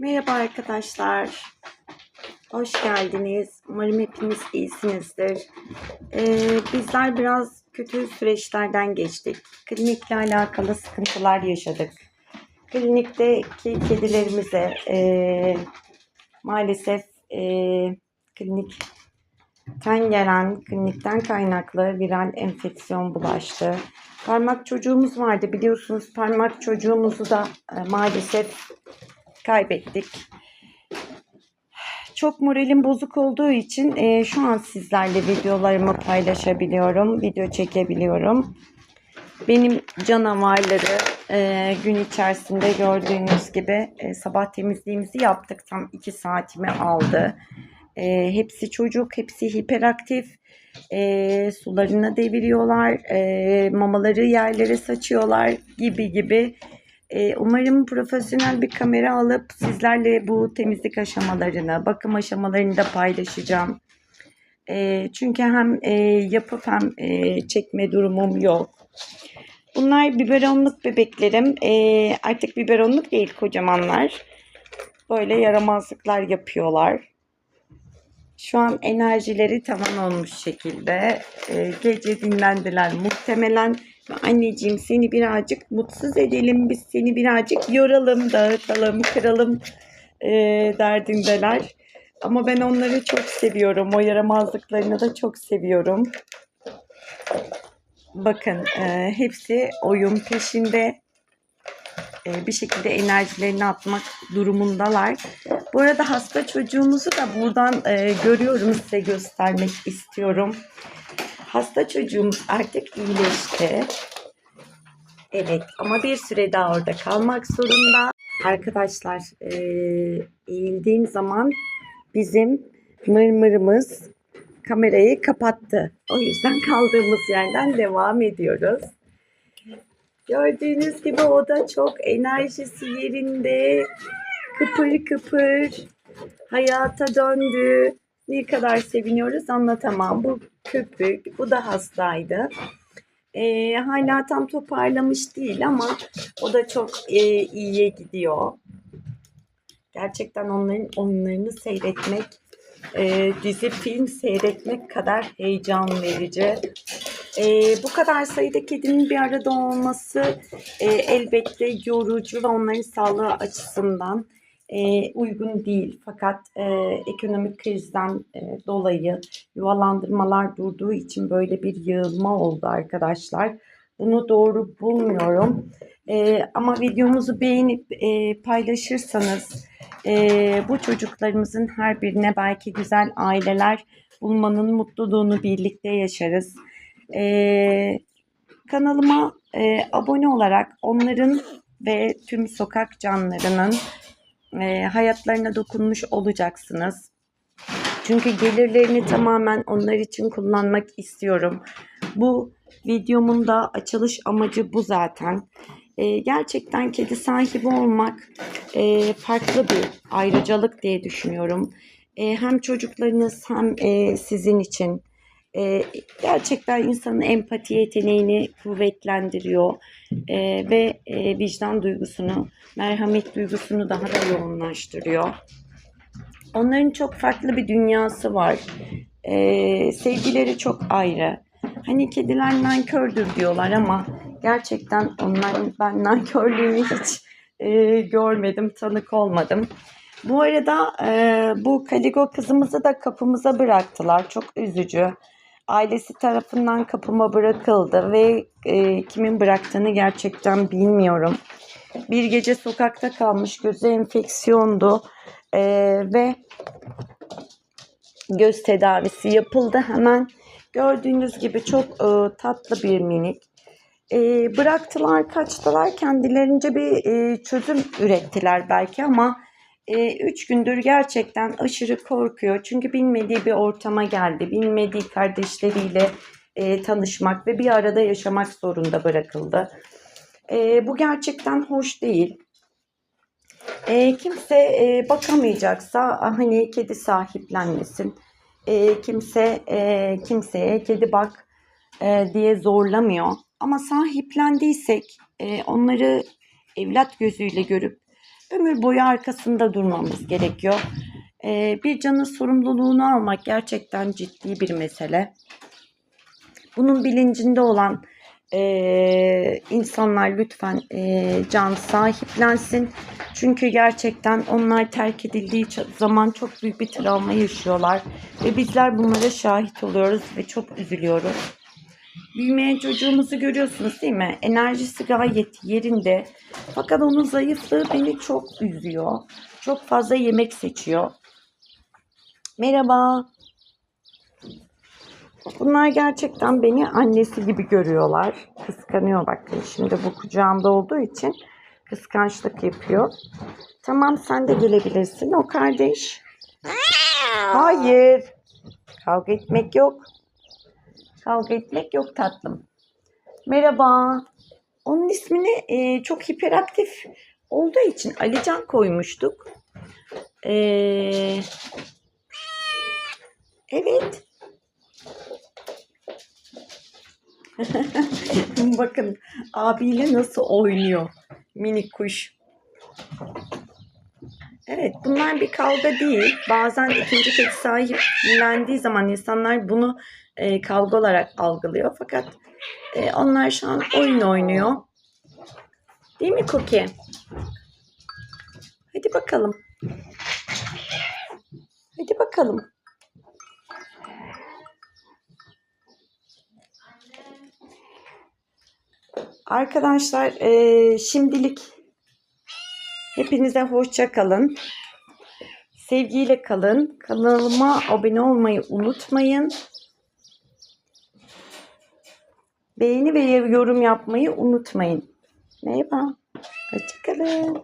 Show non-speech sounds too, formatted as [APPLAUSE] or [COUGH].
Merhaba arkadaşlar. Hoş geldiniz. Umarım hepiniz iyisinizdir. Ee, bizler biraz kötü süreçlerden geçtik. Klinikle alakalı sıkıntılar yaşadık. Klinikteki kedilerimize e, maalesef e, klinikten gelen, klinikten kaynaklı viral enfeksiyon bulaştı. Parmak çocuğumuz vardı biliyorsunuz. Parmak çocuğumuzu da e, maalesef kaybettik. Çok moralim bozuk olduğu için e, şu an sizlerle videolarımı paylaşabiliyorum, video çekebiliyorum. Benim canavarları e, gün içerisinde gördüğünüz gibi e, sabah temizliğimizi yaptık. Tam 2 saatimi aldı. E, hepsi çocuk, hepsi hiperaktif. E, sularını deviriyorlar, e, mamaları yerlere saçıyorlar gibi gibi. Ee, umarım profesyonel bir kamera alıp sizlerle bu temizlik aşamalarını, bakım aşamalarını da paylaşacağım. Ee, çünkü hem e, yapıp hem e, çekme durumum yok. Bunlar biberonluk bebeklerim. Ee, artık biberonluk değil kocamanlar. Böyle yaramazlıklar yapıyorlar. Şu an enerjileri tavan olmuş şekilde. Ee, gece dinlendiler muhtemelen. Anneciğim seni birazcık mutsuz edelim. Biz seni birazcık yoralım, dağıtalım, kıralım e, derdindeler. Ama ben onları çok seviyorum. O yaramazlıklarını da çok seviyorum. Bakın e, hepsi oyun peşinde. E, bir şekilde enerjilerini atmak durumundalar. Bu arada hasta çocuğumuzu da buradan e, görüyorum size göstermek istiyorum. Hasta çocuğumuz artık iyileşti. Evet ama bir süre daha orada kalmak zorunda. Arkadaşlar e, eğildiğim zaman bizim mırmırımız kamerayı kapattı. O yüzden [LAUGHS] kaldığımız yerden devam ediyoruz. Gördüğünüz gibi o da çok enerjisi yerinde. Kıpır kıpır hayata döndü. Ne kadar seviniyoruz anlatamam. Bu köpük, bu da hastaydı. Ee, hala tam toparlamış değil ama o da çok e, iyiye gidiyor. Gerçekten onların oyunlarını seyretmek, e, dizi film seyretmek kadar heyecan verici. E, bu kadar sayıda kedinin bir arada olması e, elbette yorucu ve onların sağlığı açısından e, uygun değil. Fakat e, ekonomik krizden e, dolayı yuvalandırmalar durduğu için böyle bir yığılma oldu arkadaşlar. Bunu doğru bulmuyorum. E, ama videomuzu beğenip e, paylaşırsanız e, bu çocuklarımızın her birine belki güzel aileler bulmanın mutluluğunu birlikte yaşarız. E, kanalıma e, abone olarak onların ve tüm sokak canlarının e, hayatlarına dokunmuş olacaksınız. Çünkü gelirlerini tamamen onlar için kullanmak istiyorum. Bu videomun da açılış amacı bu zaten. E, gerçekten kedi sahibi olmak e, farklı bir ayrıcalık diye düşünüyorum. E, hem çocuklarınız hem e, sizin için e, gerçekten insanın empati yeteneğini kuvvetlendiriyor e, ve e, vicdan duygusunu, merhamet duygusunu daha da yoğunlaştırıyor. Onların çok farklı bir dünyası var. E, sevgileri çok ayrı. Hani kediler nankördür diyorlar ama gerçekten onların ben nankörlüğünü hiç e, görmedim, tanık olmadım. Bu arada e, bu Kaligo kızımızı da kapımıza bıraktılar. Çok üzücü ailesi tarafından kapıma bırakıldı ve e, kimin bıraktığını gerçekten bilmiyorum. Bir gece sokakta kalmış gözü enfeksiyondu e, ve göz tedavisi yapıldı hemen. Gördüğünüz gibi çok e, tatlı bir minik. E, bıraktılar, kaçtılar. Kendilerince bir e, çözüm ürettiler belki ama e, üç gündür gerçekten aşırı korkuyor. Çünkü bilmediği bir ortama geldi. Bilmediği kardeşleriyle e, tanışmak ve bir arada yaşamak zorunda bırakıldı. E, bu gerçekten hoş değil. E, kimse e, bakamayacaksa hani kedi sahiplenmesin. E, kimse e, kimseye kedi bak e, diye zorlamıyor. Ama sahiplendiysek e, onları evlat gözüyle görüp ömür boyu arkasında durmamız gerekiyor. Ee, bir canın sorumluluğunu almak gerçekten ciddi bir mesele. Bunun bilincinde olan eee, insanlar lütfen eee, can sahiplensin. Çünkü gerçekten onlar terk edildiği zaman çok büyük bir travma yaşıyorlar. Ve bizler bunlara şahit oluyoruz ve çok üzülüyoruz. Büyümeyen çocuğumuzu görüyorsunuz değil mi? Enerjisi gayet yerinde. Fakat onun zayıflığı beni çok üzüyor. Çok fazla yemek seçiyor. Merhaba. Bunlar gerçekten beni annesi gibi görüyorlar. Kıskanıyor bakın. Şimdi bu kucağımda olduğu için kıskançlık yapıyor. Tamam sen de gelebilirsin o kardeş. Hayır. Kavga etmek yok. Kavga etmek yok tatlım. Merhaba. Onun ismini e, çok hiperaktif olduğu için Alican koymuştuk. E, evet. [LAUGHS] Bakın abiyle nasıl oynuyor minik kuş. Evet bunlar bir kavga değil. Bazen ikinci kez sahiplendiği zaman insanlar bunu e, kavga olarak algılıyor. Fakat e, onlar şu an oyun oynuyor. Değil mi Cookie? Hadi bakalım. Hadi bakalım. Arkadaşlar eee, şimdilik hepinize hoşça kalın. Sevgiyle kalın. Kanalıma abone olmayı unutmayın. Beğeni ve yorum yapmayı unutmayın. Merhaba. Hoşça kalın.